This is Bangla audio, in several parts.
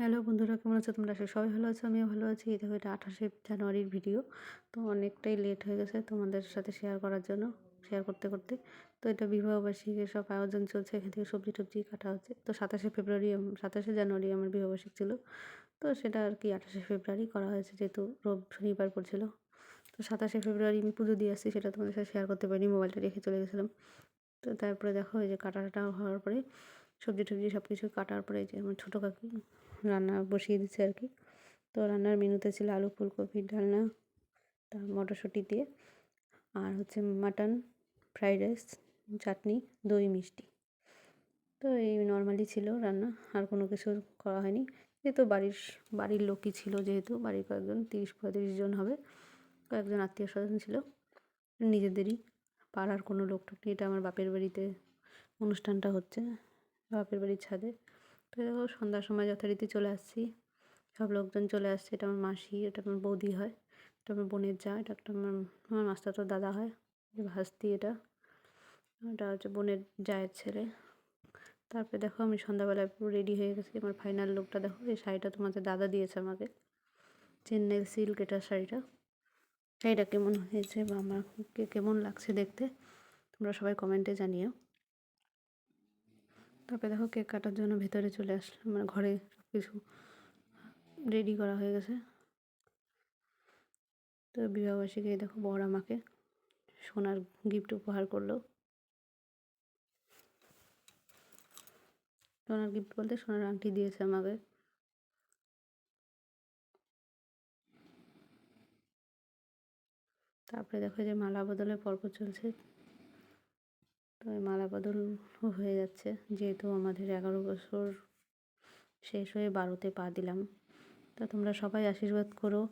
হ্যালো বন্ধুরা, কেমন আছো? তোমরা সবাই ভালো আছো, আমিও ভালো আছি। এই দেখো, এটা আঠাশে জানুয়ারির ভিডিও তো অনেকটাই লেট হয়ে গেছে তোমাদের সাথে শেয়ার করার জন্য শেয়ার করতে করতে। তো এটা বিবাহবার্ষিকীর সব আয়োজন চলছে, এখান থেকে সবজি টবজি কাটা হচ্ছে। তো সাতাশে ফেব্রুয়ারি সাতাশে জানুয়ারি আমার বিবাহবার্ষিক ছিল। তো সেটা আর কি আঠাশে ফেব্রুয়ারি করা হয়েছে, যেহেতু রোব শনিবার পড়ছিল। তো সাতাশে ফেব্রুয়ারি আমি পুজো দিয়ে আসছি, সেটা তোমাদের সাথে শেয়ার করতে পারিনি মোবাইলটা রেখে চলে গেছিলাম। তো তারপরে দেখো, এই যে কাটা হওয়ার পরে সবজি টবজি সব কিছু কাটার পরে যে আমার ছোটো কাকি রান্না বসিয়ে দিচ্ছে আর কি। তো রান্নার মেনুতে ছিল আলু ফুলকপির ডালনা তার মটরশুঁটি দিয়ে, আর হচ্ছে মাটন, ফ্রাইড রাইস, চাটনি, দই, মিষ্টি। তো এই নর্মালি ছিল রান্না, আর কোনো কিছু করা হয়নি। যেহেতু বাড়ির বাড়ির লোকই ছিল যেহেতু, বাড়ির কয়েকজন, তিরিশ, পঁয়ত্রিশ জন হবে, কয়েকজন আত্মীয় স্বজন ছিল, নিজেদেরই, পাড়ার কোনো লোক টোক এটা আমার বাপের বাড়িতে অনুষ্ঠানটা হচ্ছে, বাপের বাড়ির ছাদে। তো সন্ধ্যার সময় যথারীতি চলে আসছি। সব লোকজন চলে আসছে, এটা আমার মাসি, এটা আমার বৌদি হয়, এটা আমার বোনের যা, এটা একটা আমার আমার মাস্টার তো দাদা হয় ভাস্তি এটা। এটা হচ্ছে বোনের জায়ের ছেলে। তারপরে দেখো আমি সন্ধ্যাবেলায় পুরো রেডি হয়ে গেছি, আমার ফাইনাল লুকটা দেখো, এই শাড়িটা তোমাদের দাদা দিয়েছে আমাকে চেন্নাই সিল্ক এটা শাড়িটা। শাড়িটা কেমন হয়েছে বা আমাকে কেমন লাগছে দেখতে, তোমরা সবাই কমেন্টে জানিও। তারপরে দেখো কেক কাটার জন্য ভেতরে চলে আসলাম মানে ঘরে সব কিছু রেডি করা হয়ে গেছে। তো বিবাহবার্ষিকী দেখো বর আমাকে সোনার গিফট উপহার করল। সোনার গিফট বলতে সোনার আংটি দিয়েছে আমাকে। তারপরে দেখো যে মালা বদলের পর্ব চলছে। তো মালা বদল হয়ে যাচ্ছে। যেহেতু আমাদের এগারো বছর শেষ হয়ে বারোতে পা দিলাম। তা তোমরা সবাই আশীর্বাদ করো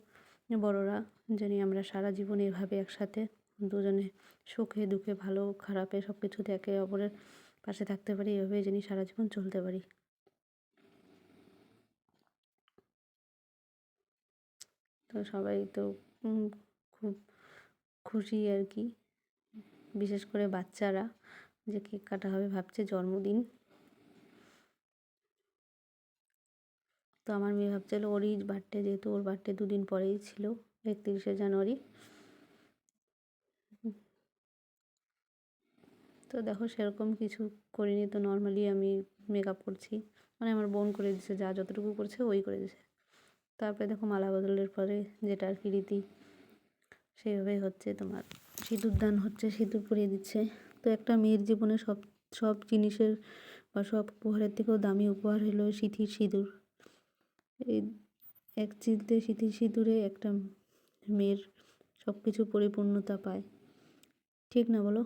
বড়রা, জানি আমরা সারা জীবন এভাবে একসাথে দুজনে সুখে, দুঃখে, ভালো, খারাপে সব কিছুতে একে অপরের পাশে থাকতে পারি, এভাবেই জানি সারা জীবন চলতে পারি। তো সবাই তো খুব খুশি আর কি। বিশেষ করে বাচ্চারা, যে কেক কাটা হবে ভাবছে জন্মদিন। তো আমার মেয়ে ভাবছিল ওরই বার্থডে যেহেতু ওর বার্থডে দুদিন পরেই ছিল, একত্রিশে জানুয়ারি। তো দেখো সেরকম কিছু করিনি, তো নর্মালি আমি মেকআপ করছি। মানে আমার বোন করে দিছে, যা যতটুকু করছে ওই করে দিছে। তারপরে দেখো মালা বদলের পরে যেটা আর কি রীতি, সেইভাবেই হচ্ছে তোমার। সিঁদুর দান হচ্ছে, সিঁদুর পরিয়ে দিচ্ছে। তো একটা মেয়ের জীবনে সব সব জিনিসের বা সব উপহারের থেকেও দামি উপহার হলো সিঁথির সিঁদুর। এই এক চিলতে সিঁথির সিঁদুরে একটা মেয়ের সব কিছু পরিপূর্ণতা পায়। ঠিক না বলো?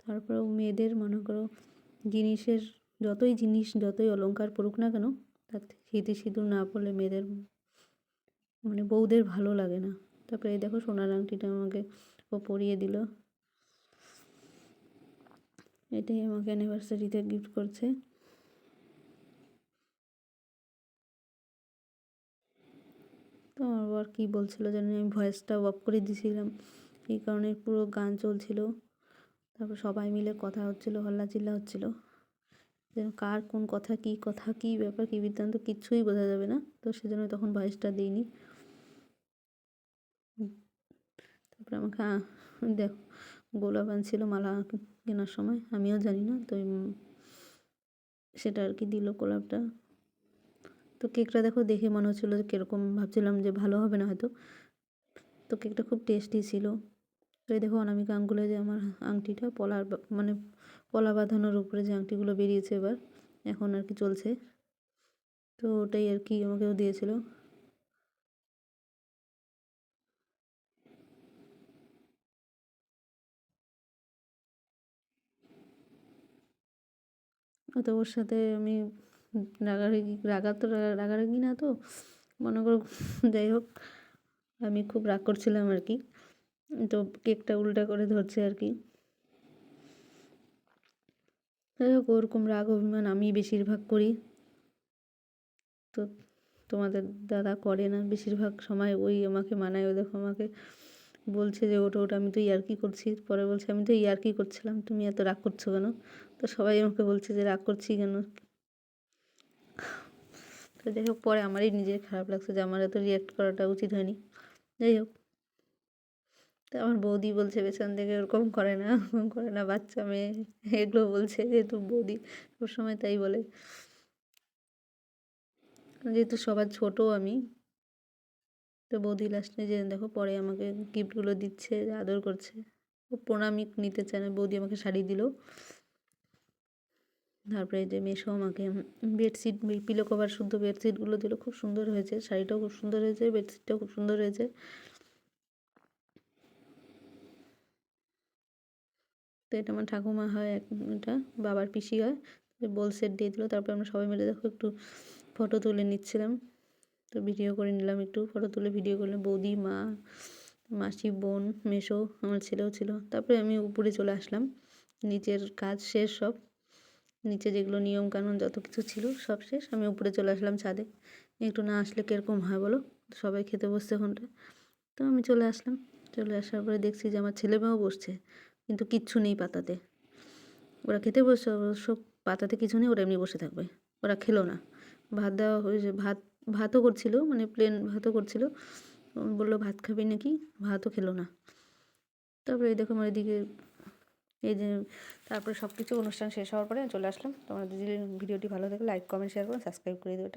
তারপরেও মেয়েদের, মনে করো, জিনিসের যতই জিনিস, যতই অলঙ্কার পড়ুক না কেন, তার সিঁথি সিঁদুর না পড়লে মেয়েদের মানে বউদের ভালো লাগে না। তারপরে এই দেখো সোনার আংটিটা আমাকে পরিয়ে দিল। এটাই আমাকে অ্যানিভার্সারিতে গিফট করছে। তো আমার বর কী বলছিলো জানি আমি ভয়েসটা অফ করে দিয়েছিলাম এই কারণে পুরো গান চলছিল। তারপর সবাই মিলে কথা হচ্ছিল হল্লা চিল্লা হচ্ছিল। যেন কার কোন কথা, কী কথা, কী ব্যাপার, কী বৃত্তান্ত কিচ্ছুই বোঝা যাবে না। তো সেজন্য তখন ভয়েসটা দিইনি। তারপরে আমাকে দেখো গোলাপ আনছিল মালা কেনার সময়, আমিও জানি না, তো সেটা আর কি দিল গোলাপটা। তো কেকটা দেখো, দেখে মনে হচ্ছিল যে কীরকম, ভাবছিলাম যে ভালো হবে না হয়তো। তো কেকটা খুব টেস্টি ছিল। তো এই দেখো, অনামিকা আঙ্গুলে যে আমার আংটিটা, পলার মানে পলা বাঁধানোর উপরে যে আংটিগুলো বেরিয়েছে এবার, এখন আর কি চলছে। তো ওটাই আর কি আমাকেও দিয়েছিল। তো ওর সাথে আমি রাগারাগি, রাগা তো রাগারাগি না তো, মনে করো, যাই হোক, আমি খুব রাগ করছিলাম আর কি। তো কেকটা উল্টা করে ধরছে আর কি। যাই হোক, ওরকম রাগ, অভিমান আমি বেশিরভাগ করি। তো তোমাদের দাদা করে না, বেশিরভাগ সময় ওই আমাকে মানায়, ও দেখো আমাকে বলছে যে ওটা ওটা আমি তো ইয়ার্কি করছি? পরে বলছে, আমি তো ইয়ার্কি করছিলাম? তুমি এত রাগ করছ কেন? তো সবাই আমাকে বলছে যে, রাগ করছি কেন? তো যাই হোক, পরে আমারই নিজের খারাপ লাগছে যে, আমার এত রিয়াক্ট করাটা উচিত হয়নি। যাই হোক। তো আমার বৌদি বলছে, পেছন থেকে ওরকম করে না, ওরকম করে না, বাচ্চা মেয়ে। এগুলো বলছে, যেহেতু বৌদি সবসময় তাই বলে। যেহেতু সবার ছোট আমি তো বৌদি লাস্টে যে দেখো পরে আমাকে গিফটগুলো দিচ্ছে, আদর করছে। ও প্রণামী নিতে চায় না, বৌদি আমাকে শাড়ি দিল। তারপরে যে মেশো আমাকে বেডশিট পিলো কভার শুদ্ধ বেডশিটগুলো দিল, খুব সুন্দর হয়েছে। শাড়িটাও খুব সুন্দর হয়েছে বেডশিটটাও খুব সুন্দর হয়েছে। তো এটা আমার ঠাকুমা হয়, এক এটা বাবার পিসি হয়। বোল সেট দিয়ে দিল, তারপরে আমরা সবাই মিলে দেখো একটু ফটো তুলে নিচ্ছিলাম। তো ভিডিও করে নিলাম, একটু ফটো তুলে ভিডিও করলাম বৌদি, মা, মাসি, বোন মেশো আমার ছেলেও ছিল। তারপরে আমি উপরে চলে আসলাম। নিচের কাজ শেষ সব। নিচে যেগুলো নিয়ম কানুন যত কিছু ছিল সব শেষ। আমি উপরে চলে আসলাম ছাদে। একটু না আসলে কীরকম হয় বলো? সবাই খেতে বসছে ওখানটা তো আমি চলে আসলাম। চলে আসার পরে দেখছি যে আমার ছেলে মেয়েও বসছে, কিন্তু কিচ্ছু নেই পাতাতে। ওরা খেতে বসছে, অবশ্য পাতাতে কিছু নেই, ওরা এমনি বসে থাকবে। ওরা খেলো না। ভাত দেওয়া হয়েছে ভাত ভাতও করছিল মানে প্লেন ভাতও করছিল। বলল, ভাত খাবি নাকি? ভাতও খেলো না। তারপরে এই দেখো আমার এদিকে, এই যে তারপরে সব কিছু অনুষ্ঠান শেষ হওয়ার পরে চলে আসলাম। তোমাদের যদি ভিডিওটি ভালো থাকে লাইক কমেন্ট শেয়ার করুন সাবস্ক্রাইব করে দেবে